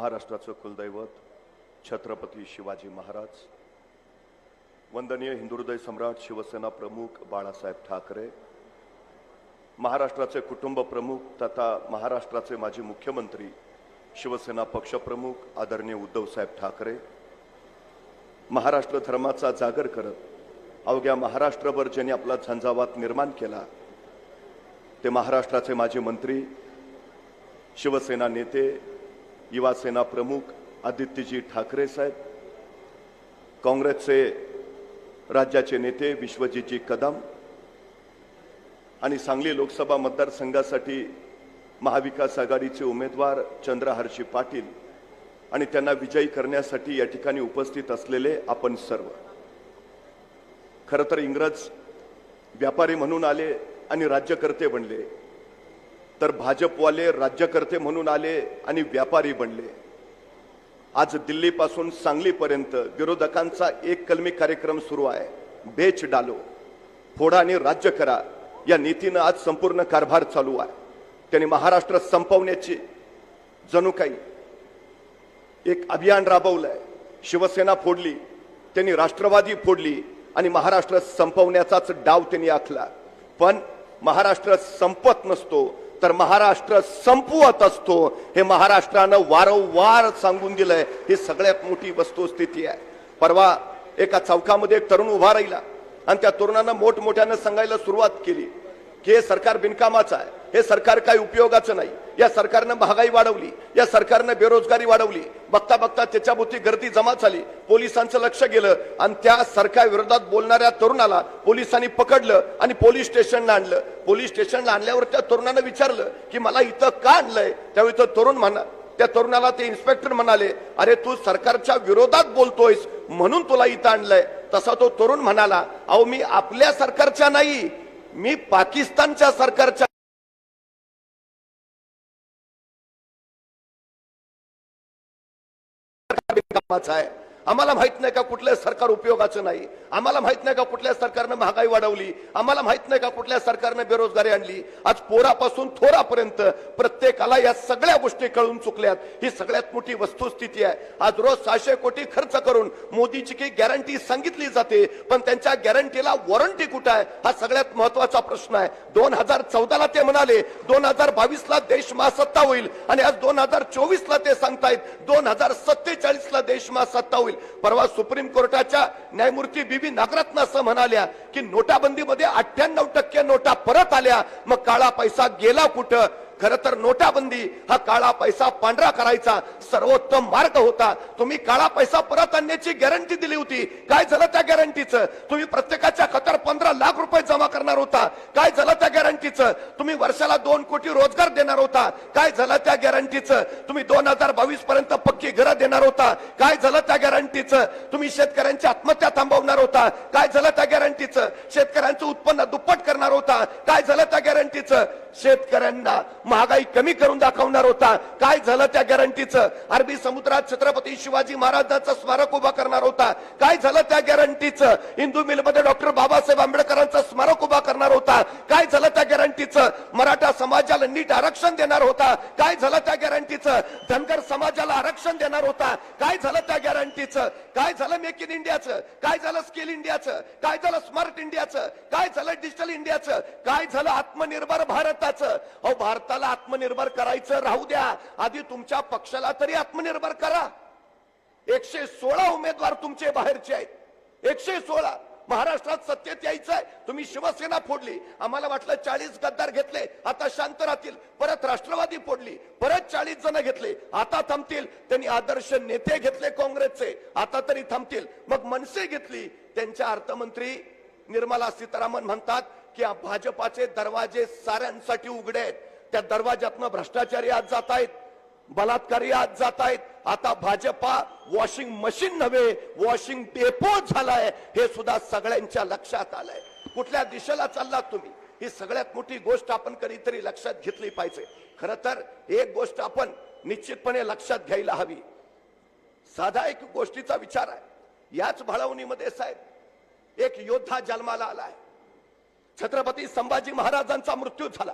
महाराष्ट्राचं कुलदैवत छत्रपती शिवाजी महाराज वंदनीय हिंदुहृदय सम्राट शिवसेना प्रमुख बाळासाहेब ठाकरे महाराष्ट्राचे कुटुंब प्रमुख तथा महाराष्ट्राचे माजी मुख्यमंत्री शिवसेना पक्षप्रमुख आदरणीय उद्धवसाहेब ठाकरे महाराष्ट्र धर्माचा जागर करत अवघ्या महाराष्ट्रभर ज्यांनी आपला झंझावात निर्माण केला ते महाराष्ट्राचे माजी मंत्री शिवसेना नेते युवा सेना प्रमुख आदित्यजी ठाकरे साहेब काँग्रेसचे राज्याचे नेते विश्वजीतजी कदम आणि सांगली लोकसभा मतदारसंघासाठी महाविकास आघाडीचे उमेदवार चंद्रहर्षी पाटील आणि त्यांना विजयी करण्यासाठी या ठिकाणी उपस्थित असलेले आपण सर्व. खरं तर इंग्रज व्यापारी म्हणून आले आणि राज्यकर्ते बनले. तर भाजपवाले राज्यकर्ते म्हणून आले आणि व्यापारी बनले. आज दिल्लीपासून सांगलीपर्यंत विरोधकांचा एक कलमी कार्यक्रम सुरू आहे. बेच डालो. फोडा आणि राज्य करा. या नीतीनं आज संपूर्ण कारभार चालू आहे. त्यांनी महाराष्ट्र संपवण्याची जणू काही. एक अभियान राबवलंय. शिवसेना फोडली. त्यांनी राष्ट्रवादी फोडली आणि महाराष्ट्र संपवण्याचाच डाव त्यांनी आखला. पण महाराष्ट्र संपत नसतो तर महाराष्ट्र संपवत असतो. हे महाराष्ट्रानं वारंवार सांगून दिलंय ही सगळ्यात मोठी वस्तुस्थिती आहे. परवा एका चौकामध्ये एक तरुण उभा राहिला आणि त्या तरुणानं मोठमोठ्यानं सांगायला सुरुवात केली की हे सरकार बिनकामाचं आहे हे सरकार काही उपयोगाचं नाही. या सरकारनं महागाई वाढवली या सरकारनं बेरोजगारी वाढवली. बघता बघता त्याच्याभोवती गर्दी जमा झाली. पोलिसांचं लक्ष गेलं आणि त्या सरकार विरोधात बोलणाऱ्या तरुणाला पोलिसांनी पकडलं आणि पोलीस स्टेशनला आणलं. पोलीस स्टेशनला आणल्यावर त्या तरुणानं विचारलं की मला इथं का आणलंय? त्यावेळी तो तरुण म्हणा त्या तरुणाला ते इन्स्पेक्टर म्हणाले अरे तू सरकारच्या विरोधात बोलतोयस म्हणून तुला इथं आणलंय. तसा तो तरुण म्हणाला अहो मी आपल्या सरकारच्या नाही मी पाकिस्तानच्या सरकारच्या कामाचं आहे आम्हाला माहीत नाही का कुठल्या सरकार उपयोगाचं नाही? आम्हाला माहीत नाही का कुठल्या सरकारनं महागाई वाढवली? आम्हाला माहीत नाही का कुठल्या सरकारनं बेरोजगारी आणली? आज पोरापासून थोरापर्यंत प्रत्येकाला या सगळ्या गोष्टी कळून चुकल्यात. ही सगळ्यात मोठी वस्तुस्थिती आहे. आज रोज सहाशे कोटी खर्च करून मोदीची की गॅरंटी सांगितली जाते पण त्यांच्या गॅरंटीला वॉरंटी कुठं आहे? हा सगळ्यात महत्त्वाचा प्रश्न आहे. दोन हजार चौदाला ते म्हणाले दोन हजार बावीस ला देश महासत्ता होईल. आणि आज दोन हजार चोवीस ला ते सांगतायत दोन हजार सत्तेचाळीस ला देश महासत्ता होईल. परवा सुप्रीम कोर्टाच्या न्यायमूर्ती बीबी नागरत्न असं म्हणाल्या की नोटाबंदीमध्ये अठ्ठ्याण्णव टक्के नोटा परत आल्या. मग काळा पैसा गेला कुठं? खर तर नोटाबंदी हा काळा पैसा पांढरा करायचा सर्वोत्तम मार्ग होता. तुम्ही काळा पैसा परत आणण्याची गॅरंटी दिली होती. काय झालं त्या गॅरंटीचं? तुम्ही प्रत्येकाच्या खात्यावर पंधरा लाख रुपये जमा करणार होता. काय झालं त्या गॅरंटीचं? तुम्ही वर्षाला दोन कोटी रोजगार देणार होता. काय झालं त्या गॅरंटीचं? तुम्ही दोन हजार बावीस पर्यंत पक्की घरं देणार होता. काय झालं त्या गॅरंटीचं? तुम्ही शेतकऱ्यांची आत्महत्या थांबवणार होता. काय झालं त्या गॅरंटीचं? शेतकऱ्यांचं उत्पन्न दुप्पट करणार होता. काय झालं त्या गॅरंटीचं? शेतकऱ्यांना महागाई कमी करून दाखवणार होता. काय झालं त्या गॅरंटीचं अरबी समुद्रात छत्रपती शिवाजी महाराजांचं स्मारक उभा करणार होता. काय झालं त्या गॅरंटीचं हिंदू मिलमध्ये डॉक्टर बाबासाहेब आंबेडकरांचं स्मारक उभा करणार होता. काय झालं त्या गॅरंटीचं मराठा समाजाला नीट आरक्षण देणार होता. काय झालं त्या गॅरंटीचं धनगर समाजाला आरक्षण देणार होता काय झालं त्या गॅरंटीचं काय झालं मेक इन इंडियाचं काय झालं स्किल इंडियाचं काय झालं स्मार्ट इंडियाचं काय झालं डिजिटल इंडियाचं काय झालं आत्मनिर्भर भारताचं? अहो भारताला आत्मनिर्भर करायचं राहू द्या. आधी तुमच्या पक्षाला तरी आत्मनिर्भर करा. एकशे सोळा उमेदवार तुमचे बाहेरचे आहेत. एकशे सोळा. महाराष्ट्रात सत्तेत यायचंय. तुम्ही शिवसेना फोडली. आम्हाला वाटलं चाळीस गद्दार घेतले. आता शांत राहतील. परत राष्ट्रवादी फोडली. परत चाळीस जण घेतले. आता थांबतील. त्यांनी आदर्श नेते घेतले काँग्रेसचे. आता तरी थांबतील. मग मनसे घेतली. त्यांच्या अर्थमंत्री निर्मला सीतारामन म्हणतात की भाजपाचे दरवाजे साऱ्यांसाठी उघडे आहेत. त्या दरवाज्यातनं भ्रष्टाचारी आज जात आहेत. बलात्कारी आज जात आहेत. आता भाजपा वॉशिंग मशीन नव्हे वॉशिंग डेपो झालाय हे सुद्धा सगळ्यांच्या लक्षात आलंय. कुठल्या दिशेला चाललात तुम्ही? ही सगळ्यात मोठी गोष्ट आपण कधीतरी लक्षात घेतली पाहिजे. खर तर एक गोष्ट आपण निश्चितपणे लक्षात घ्यायला हवी. साधा एक गोष्टीचा विचार आहे. याच भाळवणीमध्ये साहेब एक योद्धा जन्माला आलाय. छत्रपती संभाजी महाराजांचा मृत्यू झाला.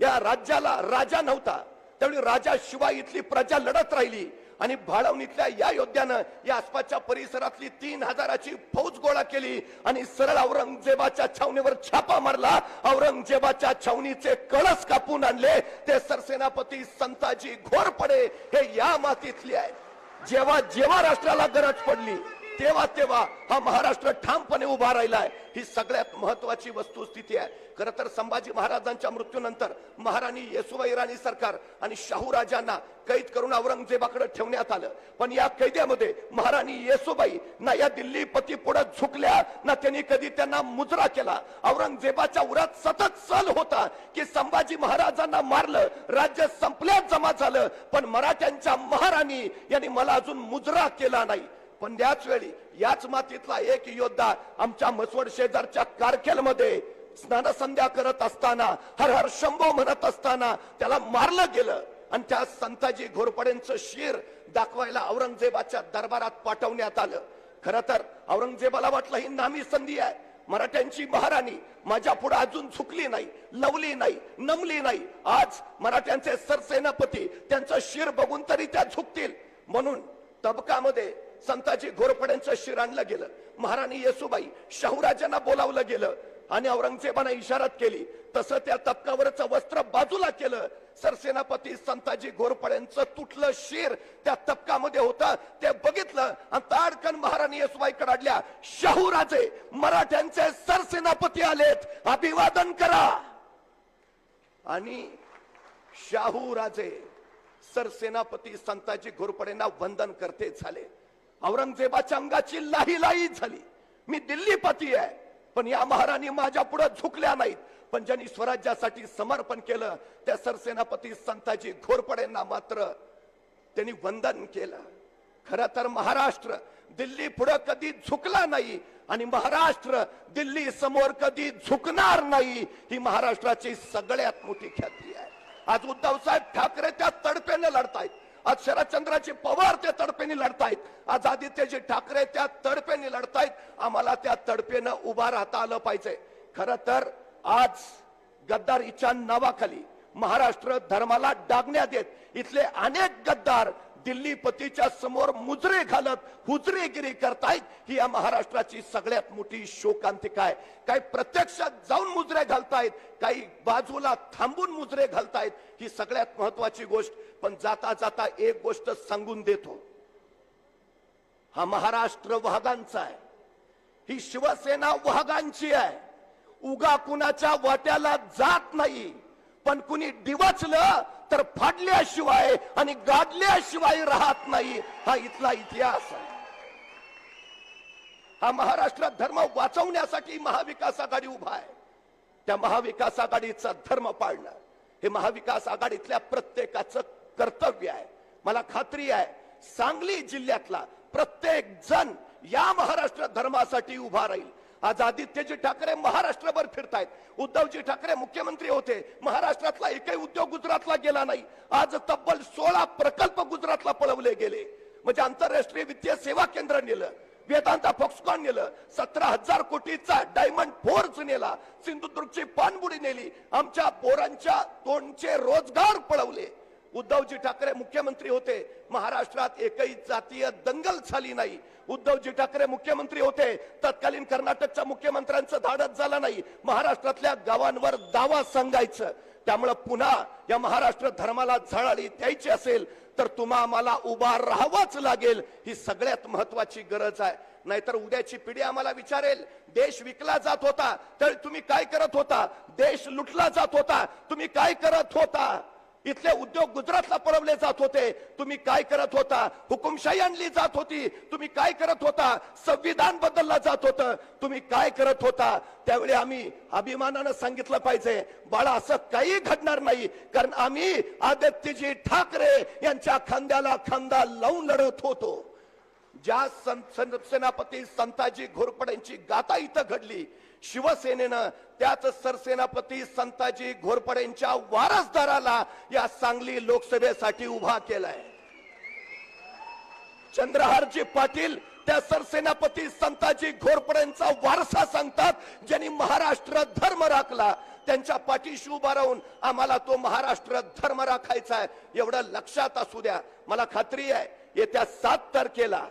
या राज्याला राजा नव्हता. त्यावेळी राजा शिवाय इथली प्रजा लढत राहिली. आणि भाळवणीतल्या या योद्ध्यानं या आसपासच्या परिसरातली तीन हजाराची फौज गोळा केली आणि सरळ औरंगजेबाच्या छावणीवर छापा मारला. औरंगजेबाच्या छावणीचे कळस कापून आणले. ते सरसेनापती संताजी घोरपडे हे या मातीतले आहेत. जेव्हा जेव्हा राष्ट्राला गरज पडली तेव्हा तेव्हा हा महाराष्ट्र ठामपणे उभा राहिलाय. ही सगळ्यात महत्वाची वस्तुस्थिती आहे. खर तर संभाजी महाराजांच्या मृत्यूनंतर महाराणी येसुबाई राणी सरकार आणि शाहू राजांना कैद करून औरंगजेबाकडे ठेवण्यात आलं. पण या कैद्यामध्ये महाराणी येसुबाई ना या दिल्ली पती पुढे झुकल्या ना त्यांनी कधी त्यांना मुजरा केला. औरंगजेबाच्या उरात सतत सल होता की संभाजी महाराजांना मारलं राज्य संपल्यात जमा झालं. पण मराठ्यांच्या महाराणी यांनी मला अजून मुजरा केला नाही. पण त्याच वेळी याच मातीतला एक योद्धा आमच्या मसवड शेजारच्या कारखेलमध्ये स्नान संध्या करत असताना हर हर शंभो म्हणत असताना त्याला मारलं गेलं. आणि त्या संताजी घोरपडेंचं शिर दाखवायला औरंगजेबाच्या दरबारात पाठवण्यात आलं. खर तर औरंगजेबाला वाटलं ही नामी संधी आहे. मराठ्यांची महाराणी माझ्या पुढे अजून झुकली नाही लवली नाही नमली नाही. आज मराठ्यांचे सरसेनापती त्यांचं शिर बघून तरी त्या झुकतील. म्हणून तबकामध्ये संताजी घोरपड्यांचं शिर आणलं गेलं. महाराणी येसुबाई शाहूराजांना बोलावलं गेलं आणि औरंगजेबाने इशारात केली. तसं त्या तबकावरचं वस्त्र बाजूला केलं. सरसेनापती संताजी घोरपड्यांचं तुटलं शिर त्या तपकामध्ये होतं. ते बघितलं आणि ताडकन महाराणी येसुबाई आडल्या. शाहूराजे मराठ्यांचे सरसेनापती आलेत. अभिवादन करा. आणि शाहूराजे सरसेनापती संताजी घोरपडेंना वंदन करते झाले. औरंगजेबाच्या अंगाची लाही लाही झाली. मी दिल्लीपती आहे. पण या महाराणी माझ्या पुढे झुकल्या नाहीत. पण ज्यांनी स्वराज्यासाठी समर्पण केलं त्या सरसेनापती संताजी घोरपडेंना मात्र त्यांनी वंदन केलं. खर तर महाराष्ट्र दिल्ली पुढे कधी झुकला नाही आणि महाराष्ट्र दिल्ली समोर कधी झुकणार नाही ही महाराष्ट्राची सगळ्यात मोठी ख्याती आहे. आज उद्धव साहेब ठाकरे त्या तडपेने लढतायत. आज शरदचंद्राची पवार त्या तडपेने लढतायत. आज आदित्यजी ठाकरे त्या तडपेने लढतायत. आम्हाला त्या तडपेनं उभा राहता आलं पाहिजे. खर तर आज गद्दारीच्या नावाखाली महाराष्ट्र धर्माला डागण्यात येत इथले अनेक गद्दार दिल्लीपतीच्या समोर मुजरे घालत हुजरेगिरी करतायत ही या महाराष्ट्राची सगळ्यात मोठी शोकांतिका आहे. काही प्रत्यक्षात जाऊन मुजरे घालतायत काही बाजूला थांबून मुजरे घालतायत ही सगळ्यात महत्वाची गोष्ट. पण जाता जाता एक गोष्ट सांगून देतो. हा महाराष्ट्र वाघांचा आहे. ही शिवसेना वाघांची आहे. उगा कुणाच्या वाट्याला जात नाही. पण कुणी डिवाचलं तर फाडल्याशिवाय आणि गाडल्याशिवाय राहत नाही. हा इथला इतिहास आहे. हा महाराष्ट्रात धर्म वाचवण्यासाठी महाविकास आघाडी उभा आहे. त्या महाविकास आघाडीचा धर्म पाळणं हे महाविकास आघाडीतल्या प्रत्येकाचं कर्तव्य आहे. मला खात्री आहे सांगली जिल्ह्यातला प्रत्येक जण या महाराष्ट्र धर्मासाठी उभा राहील. आज आदित्यजी ठाकरे महाराष्ट्रभर फिरतायत. उद्धवजी ठाकरे मुख्यमंत्री होते. महाराष्ट्रातला एकही उद्योग गुजरातला गेला नाही. आज तब्बल सोळा प्रकल्प गुजरातला पळवले गेले. म्हणजे आंतरराष्ट्रीय वित्तीय सेवा केंद्र नेलं. वेदांता फॉक्सकॉन नेलं. सतरा हजार कोटीचा डायमंड फोर्स नेला. सिंधुदुर्गची पानबुडी नेली. आमच्या पोरांच्या तोंडचे रोजगार पळवले. उद्धवजी ठाकरे मुख्यमंत्री होते. महाराष्ट्रात एकही जातीय दंगल झाली नाही. उद्धवजी ठाकरे मुख्यमंत्री होते. तत्कालीन कर्नाटकच्या मुख्यमंत्र्यांचं धाडत झालं नाही. महाराष्ट्रातल्या गावांवर दावा सांगायचं. त्यामुळं पुन्हा या महाराष्ट्र धर्माला झळाळी द्यायची असेल तर तुम्हा आम्हाला उभा राहावाच लागेल. ही सगळ्यात महत्वाची गरज आहे. नाहीतर उद्याची पिढी आम्हाला विचारेल देश विकला जात होता तर तुम्ही काय करत होता? देश लुटला जात होता तुम्ही काय करत होता? इथले उद्योग गुजरातला पळवले जात होते. तुम्ही काय करत होता? हुकुमशाही आणली जात होती. तुम्ही काय करत होता? संविधान बदलला जात होतं. तुम्ही काय करत होता? त्यावेळी आम्ही अभिमानानं सांगितलं पाहिजे बाळा असं काही घडणार नाही. कारण आम्ही आदित्यजी ठाकरे यांच्या खांद्याला खांदा लावून लढत होतो. ज्या सं- सेनापती संताजी घोरपड्यांची गाथा इथं घडली शिवसेनेनं त्याच सरसेनापती संताजी घोरपड्यांच्या वारसदाराला या सांगली लोकसभेसाठी उभा केलाय. चंद्रहारजी पाटील त्या सरसेनापती संताजी घोरपड्यांचा वारसा सांगतात ज्यांनी महाराष्ट्र धर्म राखला. त्यांच्या पाठीशी उभा राहून आम्हाला तो महाराष्ट्र धर्म राखायचा आहे एवढं लक्षात असू द्या. मला खात्री आहे येत्या सात तारखेला